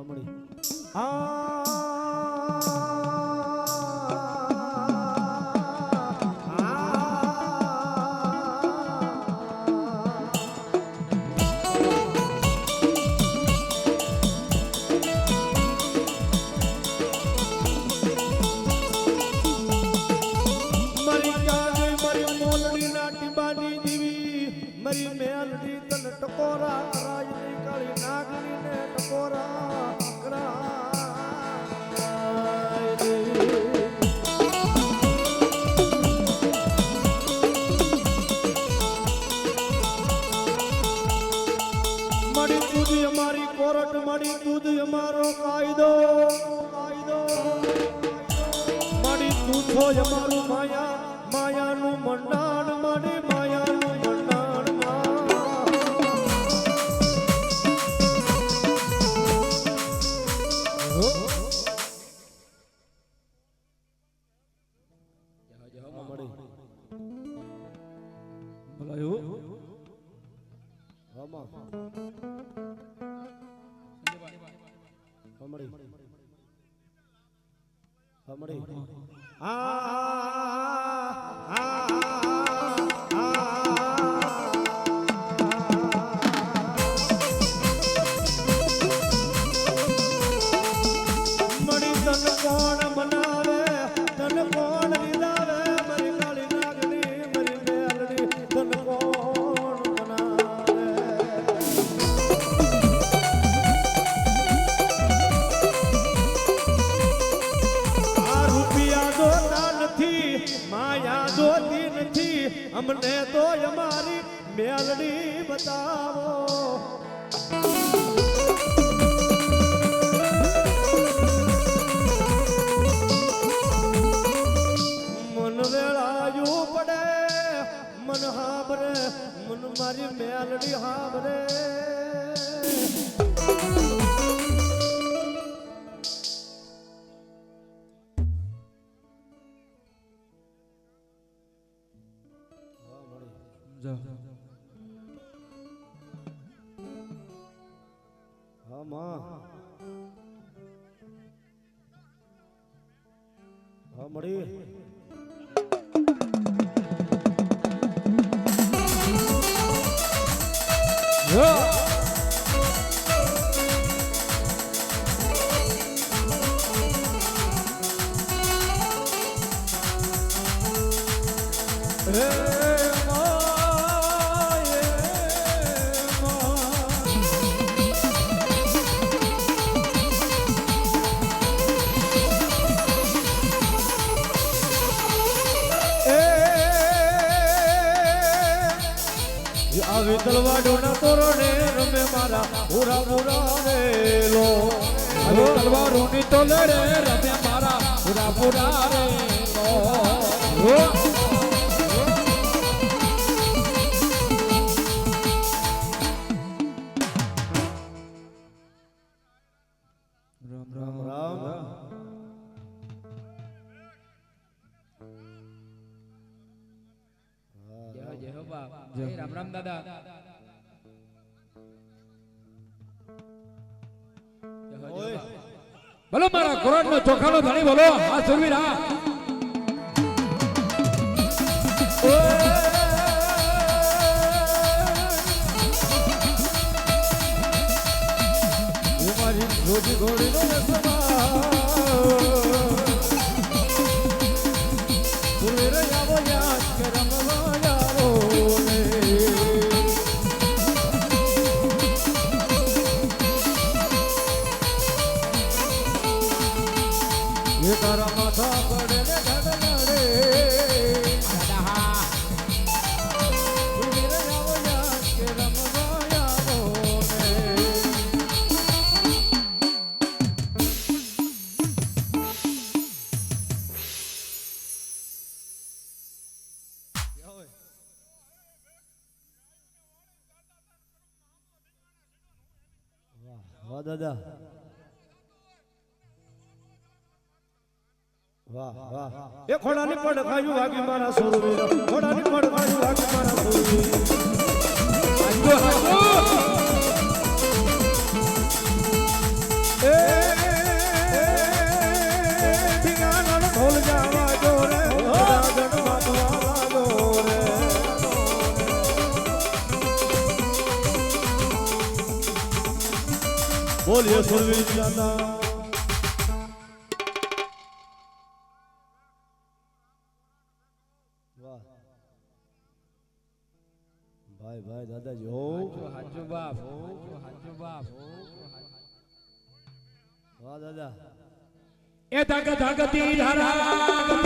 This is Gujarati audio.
વામણી મારી મળી તુજ અમારી કોરટ મળી સુધી અમારો કાયદો. કાયદો મળી તું છો અમારું માયા, માયાનું મંડાણ. હમણી આ આ નથી, માયા જોતી નથી. અમને તો અમારી મેલડી બતાવો. મન હાબરે મન મારી મેલડી હાબરે હા માં હા મળી હે માં, એ આવી તલવાડોના તોરણે રમે મારા પૂરા પૂરા મારા પૂરા રામ. રામ રામ. રામ રામ દાદા. બોલો મારા કોરોટ નો ચોખાનો ધણી બોલો હા સુરવીર હા એ ઘોડી નો. એ તારા માથા પડે ને. વાહ દાદા એ ખોડાની પડ ખાયું વાગી મારા સુરવીર. ખોડાની પડ ખાયું વાગી મારા બોલીએ સુરવીર જાના ભાઈ ભાઈ દાદાજી હો. હાજો બાપ હો હાજો બાપ વાહ દાદા. એ ધગ ધગતી ધારા ધારા